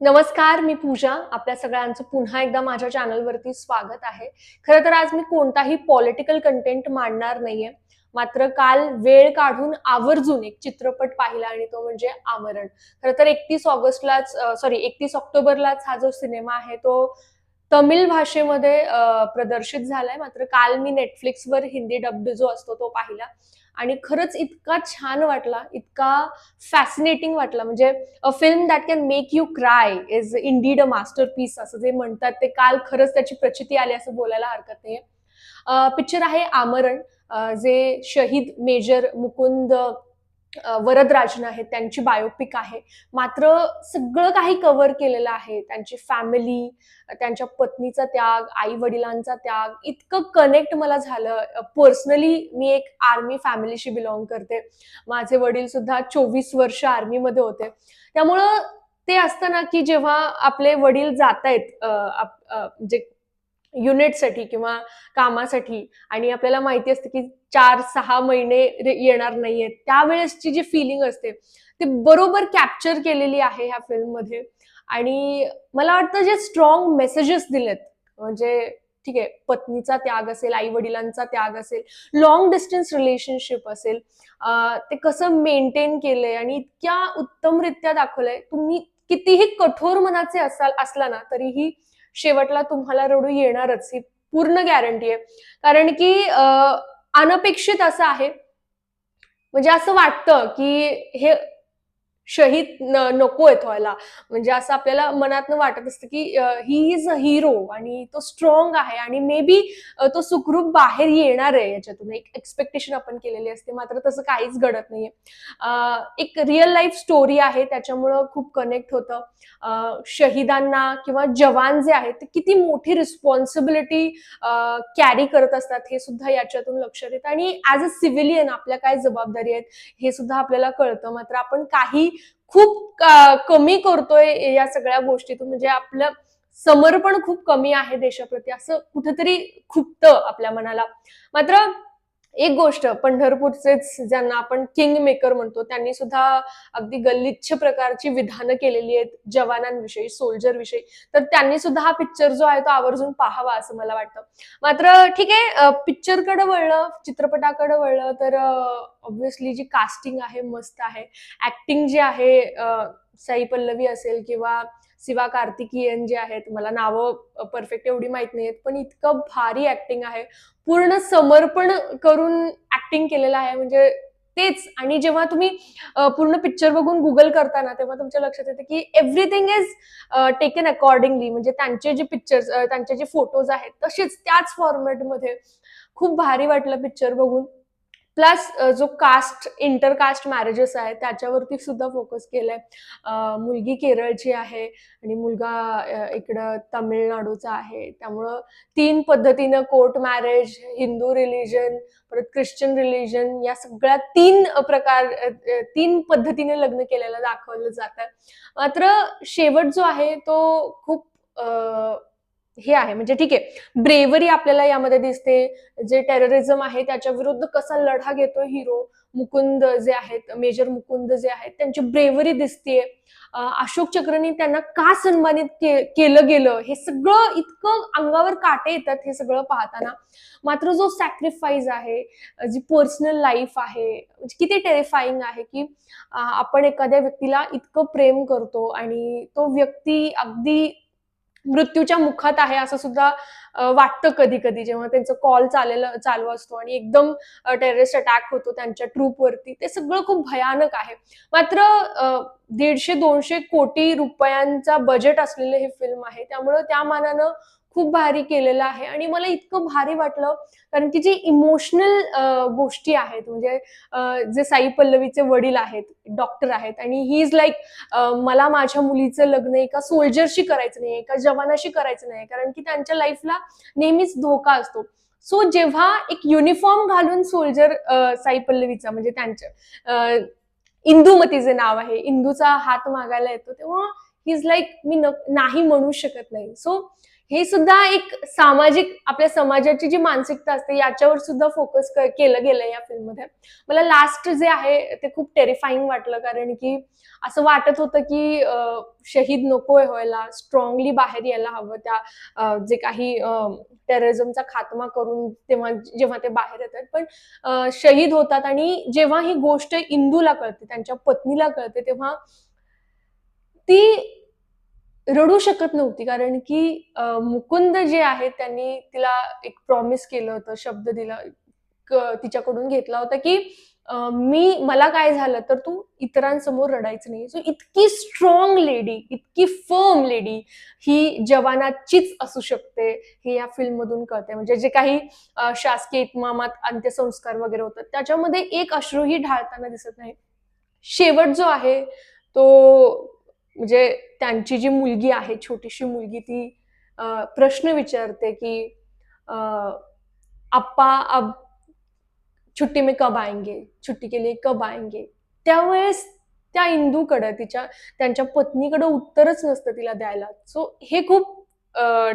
नमस्कार मी पूजा. आपल्या सगळ्यांचं पुन्हा एकदा माझ्या चॅनलवरती स्वागत आहे. खरं तर आज मी कोणताही पॉलिटिकल कंटेंट मांडणार नाहीये. मात्र काल वेळ काढून आवर्जून एक चित्रपट पाहिला आणि तो म्हणजे आमरण खरं तर एकतीस ऑगस्टलाच सॉरी एकतीस ऑक्टोबरलाच हा जो सिनेमा आहे तो तमिळ भाषेमध्ये प्रदर्शित झालाय. मात्र काल मी नेटफ्लिक्सवर हिंदी डब्ड जो असतो तो पाहिला. आणि खरंच इतका छान वाटला इतका फॅसिनेटिंग वाटला. म्हणजे a film that can make you cry is indeed a masterpiece असं जे म्हणतात ते काल खरंच त्याची प्रचिती आली असं बोलायला हरकत नाही पिक्चर आहे आमरण जे शहीद मेजर मुकुंद वरदराजन आहेत त्यांची बायोपिक आहे. मात्र सगळं काही कव्हर केलेलं आहे. त्यांची फॅमिली त्यांच्या पत्नीचा त्याग आई वडिलांचा त्याग इतकं कनेक्ट मला झालं. पर्सनली मी एक आर्मी फॅमिलीशी बिलॉंग करते. माझे वडील सुद्धा चोवीस वर्ष आर्मीमध्ये होते. त्यामुळं ते असतं ना की जेव्हा आपले वडील जात आहेत जे म्हणजे युनिटसाठी किंवा कामासाठी आणि आपल्याला माहिती असते की चार सहा महिने येणार नाहीयेत. त्यावेळेसची जी फिलिंग असते ती बरोबर कॅप्चर केलेली आहे ह्या फिल्ममध्ये आणि मला वाटतं जे स्ट्रॉंग मेसेजेस दिलेत म्हणजे ठीक आहे पत्नीचा त्याग असेल आई वडिलांचा त्याग असेल लॉंग डिस्टन्स रिलेशनशिप असेल ते कसं मेंटेन केलंय आणि इतक्या उत्तमरित्या दाखवलंय. तुम्ही कितीही कठोर मनाचे असाल असला ना तरीही शेवटला तुम्हाला रडू येणारच. ही पूर्ण गॅरंटी आहे. कारण की अनपेक्षित असं आहे. म्हणजे असं वाटतं की हे शहीद न- आहेत व्हायला. म्हणजे असं आपल्याला मनातनं वाटत असतं की ही इज अ हिरो आणि तो स्ट्रॉंग आहे आणि मे बी तो सुखरूप बाहेर येणार आहे याच्यातून. एक एक्सपेक्टेशन आपण केलेली असते मात्र तसं काहीच घडत नाहीये. एक रिअल लाईफ स्टोरी आहे त्याच्यामुळं खूप कनेक्ट होतं. शहीदांना किंवा जवान जे आहेत ते किती मोठी रिस्पॉन्सिबिलिटी कॅरी करत असतात हे सुद्धा याच्यातून लक्षात येतं आणि ऍज अ सिव्हिलियन आपल्या काय जबाबदारी आहेत हे सुद्धा आपल्याला कळतं. मात्र आपण काही खूप कमी करतोय या सगळ्या गोष्टीतून. म्हणजे आपलं समर्पण खूप कमी आहे देशाप्रती. असं कुठंतरी खुपतं आपल्या मनाला. मात्र एक गोष्ट पंढरपूरचेच ज्यांना आपण किंग मेकर म्हणतो त्यांनी सुद्धा अगदी गल्लिच्छ प्रकारची विधानं केलेली आहेत जवानांविषयी सोल्जर विषयी. तर त्यांनी सुद्धा हा पिक्चर जो आहे तो आवर्जून पाहावा असं मला वाटतं. मात्र ठीक आहे पिक्चरकडे वळलं चित्रपटाकडे वळलं तर ऑब्विसली जी कास्टिंग आहे मस्त आहे. ऍक्टिंग जे आहे साई पल्लवी असेल किंवा शिवा कार्तिकीयन जे आहेत मला नावं परफेक्ट एवढी माहीत आहेत पण इतकं भारी ऍक्टिंग आहे. पूर्ण समर्पण करून ऍक्टिंग केलेलं आहे म्हणजे तेच. आणि जेव्हा तुम्ही पूर्ण पिक्चर बघून गुगल करताना तेव्हा तुमच्या लक्षात येतं की एव्हरीथिंग इज टेकन अकॉर्डिंगली म्हणजे त्यांचे जे पिक्चर्स त्यांचे जे फोटोज आहेत तसेच त्याच फॉर्मॅटमध्ये खूप भारी वाटलं पिक्चर बघून. प्लस जो कास्ट इंटरकास्ट मॅरेजेस आहे त्याच्यावरती सुद्धा फोकस केलाय. मुलगी केरळची आहे आणि मुलगा इकडं तामिळनाडूचा आहे. त्यामुळं तीन पद्धतीनं कोर्ट मॅरेज हिंदू रिलिजन परत ख्रिश्चन रिलिजन या सगळ्या तीन प्रकार तीन पद्धतीने लग्न केलेलं दाखवलं जातं मात्र शेवट जो आहे तो खूप हे आहे. म्हणजे ठीक आहे. ब्रेवरी आपल्याला यामध्ये दिसते. जे टेररिझम आहे त्याच्या विरुद्ध कसा लढा घेतो हिरो मुकुंद जे आहेत मेजर मुकुंद जे आहेत त्यांची ब्रेवरी दिसतेय. अशोक चक्रनी त्यांना का सन्मानित के- केलं गेलं? हे सगळं इतकं अंगावर काटे येतात हे सगळं पाहताना. मात्र जो सॅक्रिफाईस आहे जी पर्सनल लाईफ आहे म्हणजे किती टेरिफाईंग आहे की आपण एखाद्या व्यक्तीला इतकं प्रेम करतो आणि तो व्यक्ती अगदी मृत्यूच्या मुखात आहे असं सुद्धा वाटतं कधी कधी जेव्हा त्यांचं कॉल चालेलं चालू असतो आणि एकदम टेररिस्ट अटॅक होतो त्यांच्या ट्रूपवरती ते सगळं खूप भयानक आहे. मात्र दीडशे दोनशे कोटी रुपयांचा बजेट असलेलं हे फिल्म आहे. त्यामुळं त्या मानानं खूप भारी केलेलं आहे. आणि मला इतकं भारी वाटलं कारण की जी इमोशनल गोष्टी आहेत म्हणजे जे साई पल्लवीचे वडील आहेत डॉक्टर आहेत आणि ही इज लाईक मला माझ्या मुलीचं लग्न एका सोल्जरशी करायचं नाही एका जवानाशी करायचं नाही कारण की त्यांच्या लाईफला नेहमीच धोका असतो. सो जेव्हा एक युनिफॉर्म घालून सोल्जर साई पल्लवीचा म्हणजे त्यांच्या इंदूमतीचे इंदुमती जे नाव आहे इंदूचा हात मागायला येतो तेव्हा ही इज लाईक मी नाही म्हणू शकत नाही. सो हे सुद्धा एक सामाजिक आपल्या समाजाची जी मानसिकता असते याच्यावर सुद्धा फोकस केलं गेलं या फिल्ममध्ये मला लास्ट जे आहे ते खूप टेरिफाईंग वाटलं. कारण की असं वाटत होतं की शहीद नकोय व्हायला स्ट्रॉंगली बाहेर यायला हवं. त्या जे काही टेररिझमचा खात्मा करून तेव्हा जेव्हा ते बाहेर येतात. पण शहीद होतात आणि जेव्हा ही गोष्ट इंदूला कळते त्यांच्या पत्नीला कळते तेव्हा ती रडू शकत नव्हती कारण की मुकुंद जे आहे त्यांनी तिला एक प्रॉमिस केलं होतं शब्द दिला क- तिच्याकडून घेतला होता की मी मला काय झालं तर तू इतरांसमोर रडायचं नाही. सो इतकी स्ट्रॉंग लेडी इतकी फर्म लेडी ही जवानाचीच असू शकते हे या फिल्म मधून कळते म्हणजे जे काही शासकीय इतमामात अंत्यसंस्कार वगैरे होतात त्याच्यामध्ये एक अश्रूही ढाळताना दिसत नाही. शेवट जो आहे तो म्हणजे त्यांची जी मुलगी आहे छोटीशी मुलगी ती प्रश्न विचारते की आप्पा अप्पा अब छुट्टी में कब आएंगे? छुट्टी के लिए कब आएंगे? त्यावेळेस त्या इंदूकडं तिच्या त्यांच्या पत्नीकडं उत्तरच नसतं तिला द्यायला. सो हे खूप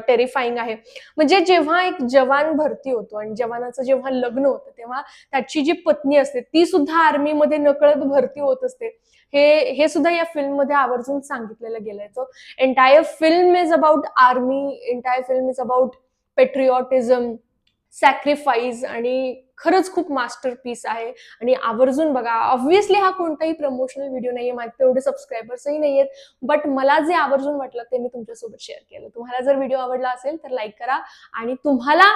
टेरिफाईंग आहे. म्हणजे जेव्हा एक जवान भरती होतो आणि जवानाचं जेव्हा लग्न होतं तेव्हा त्याची जी पत्नी असते ती सुद्धा आर्मीमध्ये नकळत भरती होत असते. हे हे सुद्धा या फिल्ममध्ये आवर्जून सांगितलेलं गेलंय. तो entire film is about army entire film is about patriotism sacrifice आणि खरंच खूप मास्टर पीस आहे. आणि आवर्जून बघा ऑब्व्हियसली हा कोणताही प्रमोशनल व्हिडिओ नाहीये माझे एवढे सबस्क्रायबर्सही नाही आहेत बट मला जे आवर्जून वाटलं ते मी तुमच्यासोबत शेअर केलं. तुम्हाला जर व्हिडिओ आवडला असेल तर लाईक करा. आणि तुम्हाला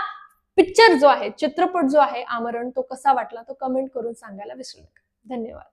पिक्चर जो आहे चित्रपट जो आहे आमरण तो कसा वाटला तो कमेंट करून सांगायला विसरू नका. धन्यवाद.